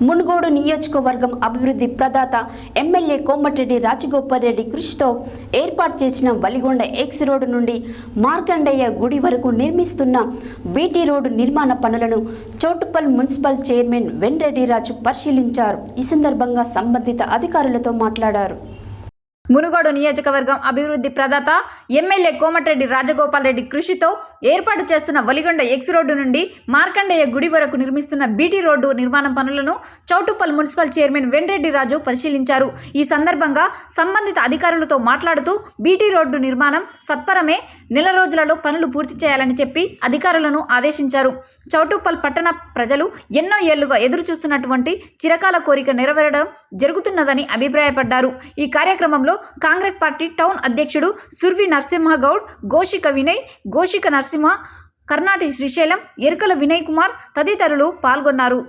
మునుగోడు నియోజకవర్గం అభివృద్ధి ప్రదాత ఎమ్మెల్యే కోమటిరెడ్డి రాజగోపాల్ రెడ్డి కృషితో ఏర్పాటు చేసిన వలిగొండ ఎక్స్ రోడ్డు నుండి మార్కండయ్య గుడి వరకు నిర్మిస్తున్న బీటీ రోడ్డు నిర్మాణ పనులను చోటుపల్ మున్సిపల్ చైర్మన్ వెంరెడ్డి రాజు పరిశీలించారు. ఈ సందర్భంగా సంబంధిత అధికారులతో మాట్లాడారు. మునుగోడు నియోజకవర్గం అభివృద్ధి ప్రదాత ఎమ్మెల్యే కోమటిరెడ్డి రాజగోపాల్ రెడ్డి కృషితో ఏర్పాటు చేస్తున్న వలిగొండ ఎక్స్ రోడ్డు నుండి మార్కండేయ గుడి వరకు నిర్మిస్తున్న బీటీ రోడ్డు నిర్మాణం పనులను చౌటుప్పల్ మున్సిపల్ చైర్మన్ వెండ్రెడ్డి రాజు పరిశీలించారు. ఈ సందర్భంగా సంబంధిత అధికారులతో మాట్లాడుతూ బీటీ రోడ్డు నిర్మాణం సత్వరమే నెల రోజులలో పనులు పూర్తి చేయాలని చెప్పి అధికారులను ఆదేశించారు. చౌటుప్పల్ పట్టణ ప్రజలు ఎన్నో ఏళ్ళుగా ఎదురు చూస్తున్నటువంటి చిరకాల కోరిక నెరవేరడం జరుగుతున్నదని అభిప్రాయపడ్డారు. ఈ కార్యక్రమంలో కార్యక్రమంలో కాంగ్రెస్ పార్టీ టౌన్ అధ్యక్షుడు సుర్వి నరసింహగౌడ్ గోషిక వినయ్ గోషిక నరసింహ కర్ణాటి శ్రీశైలం ఎరుకల వినయ్ కుమార్ తదితరులు పాల్గొన్నారు.